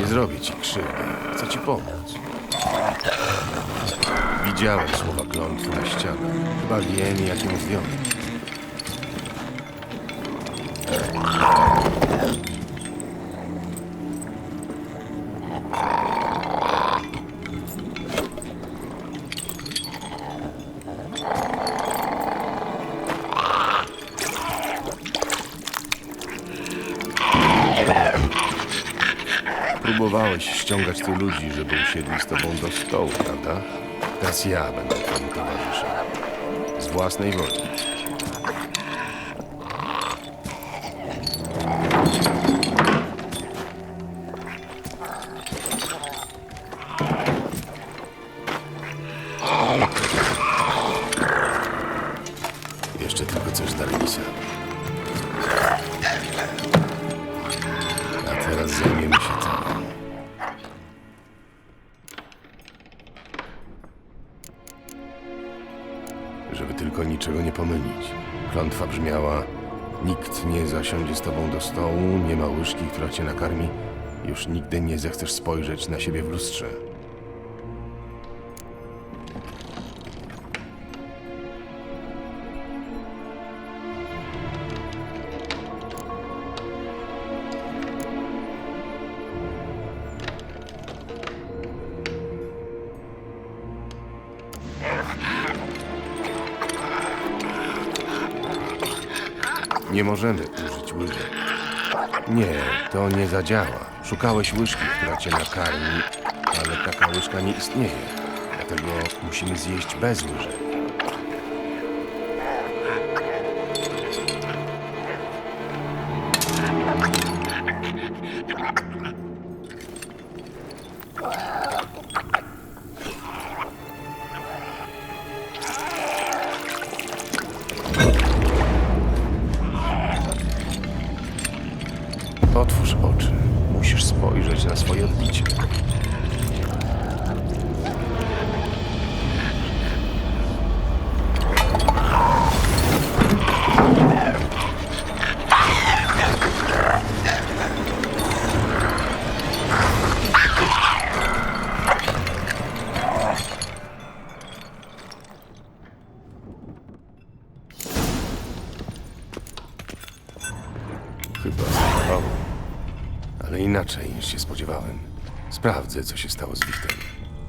Nie zrobię ci krzywdy. Chcę ci pomóc. Widziałem słowa klątwy na ścianach. Chyba wiem, jak ją zdjąć. Próbowałeś ściągać tu ludzi, żeby usiedli z tobą do stołu, prawda? Teraz ja będę twoim towarzyszem. Z własnej woli. Niczego nie pomylić. Klątwa brzmiała: Nikt nie zasiądzie z tobą do stołu, nie ma łyżki, która cię nakarmi. Już nigdy nie zechcesz spojrzeć na siebie w lustrze. Nie możemy użyć łyżek. Nie, to nie zadziała. Szukałeś łyżki, która cię nakarmi, ale taka łyżka nie istnieje. Dlatego musimy zjeść bez łyżek. Inaczej niż się spodziewałem. Sprawdzę, co się stało z Wiktem.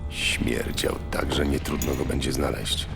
Śmierdział tak, że nie trudno go będzie znaleźć.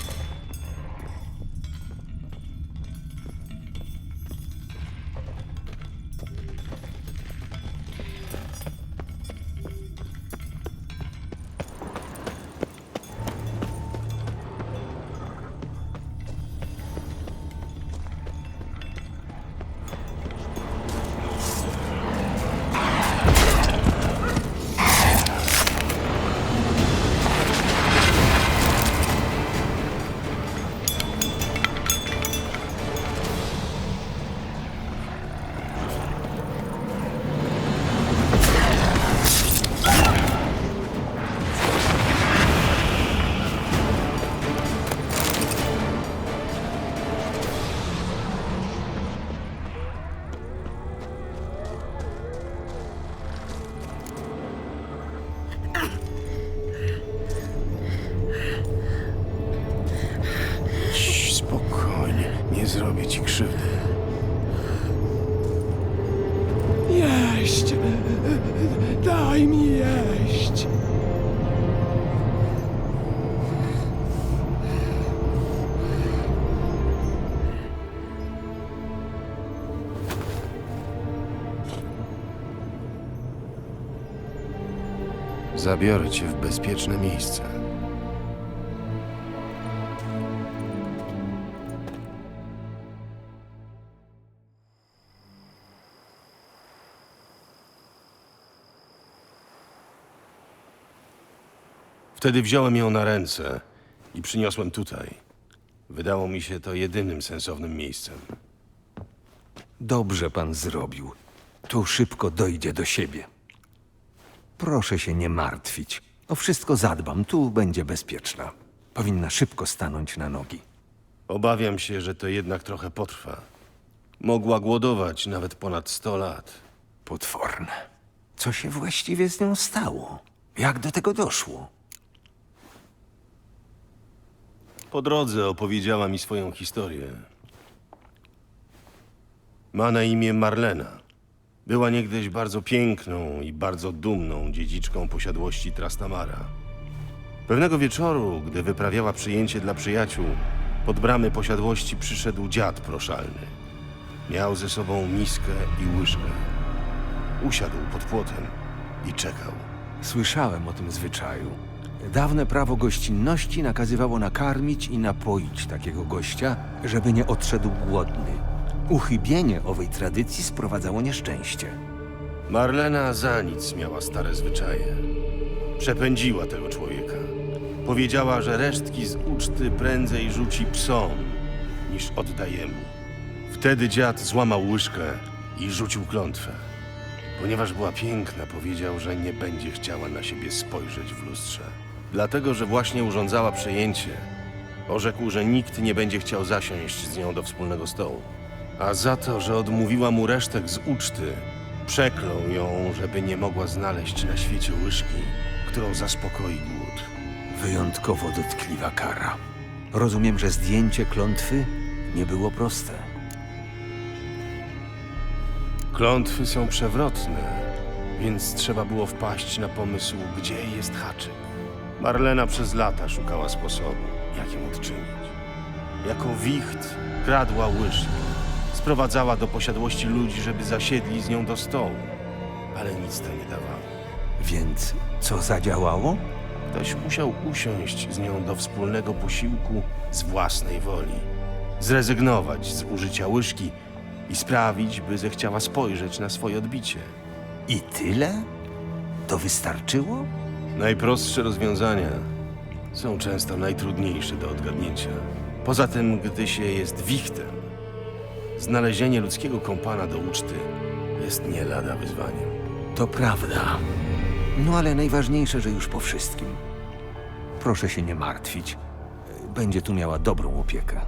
Zrobię ci krzywdy. Jeść! Daj mi jeść! Zabiorę cię w bezpieczne miejsce. Wtedy wziąłem ją na ręce i przyniosłem tutaj. Wydało mi się to jedynym sensownym miejscem. Dobrze pan zrobił. Tu szybko dojdzie do siebie. Proszę się nie martwić. O wszystko zadbam, tu będzie bezpieczna. Powinna szybko stanąć na nogi. Obawiam się, że to jednak trochę potrwa. Mogła głodować nawet ponad 100 lat. Potworne. Co się właściwie z nią stało? Jak do tego doszło? Po drodze opowiedziała mi swoją historię. Ma na imię Marlena. Była niegdyś bardzo piękną i bardzo dumną dziedziczką posiadłości Trastamara. Pewnego wieczoru, gdy wyprawiała przyjęcie dla przyjaciół, pod bramy posiadłości przyszedł dziad proszalny. Miał ze sobą miskę i łyżkę. Usiadł pod płotem i czekał. Słyszałem o tym zwyczaju. Dawne prawo gościnności nakazywało nakarmić i napoić takiego gościa, żeby nie odszedł głodny. Uchybienie owej tradycji sprowadzało nieszczęście. Marlena za nic miała stare zwyczaje. Przepędziła tego człowieka. Powiedziała, że resztki z uczty prędzej rzuci psom, niż odda jemu. Wtedy dziad złamał łyżkę i rzucił klątwę. Ponieważ była piękna, powiedział, że nie będzie chciała na siebie spojrzeć w lustrze. Dlatego, że właśnie urządzała przejęcie, orzekł, że nikt nie będzie chciał zasiąść z nią do wspólnego stołu. A za to, że odmówiła mu resztek z uczty, przeklął ją, żeby nie mogła znaleźć na świecie łyżki, którą zaspokoi głód. Wyjątkowo dotkliwa kara. Rozumiem, że zdjęcie klątwy nie było proste. Klątwy są przewrotne, więc trzeba było wpaść na pomysł, gdzie jest haczyk. Marlena przez lata szukała sposobu, jak ją odczynić. Jako wicht kradła łyżki. Sprowadzała do posiadłości ludzi, żeby zasiedli z nią do stołu. Ale nic to nie dawało. Więc co zadziałało? Ktoś musiał usiąść z nią do wspólnego posiłku z własnej woli. Zrezygnować z użycia łyżki i sprawić, by zechciała spojrzeć na swoje odbicie. I tyle? To wystarczyło? Najprostsze rozwiązania są często najtrudniejsze do odgadnięcia. Poza tym, gdy się jest wichtem, znalezienie ludzkiego kompana do uczty jest nie lada wyzwaniem. To prawda. No ale najważniejsze, że już po wszystkim. Proszę się nie martwić. Będzie tu miała dobrą opiekę.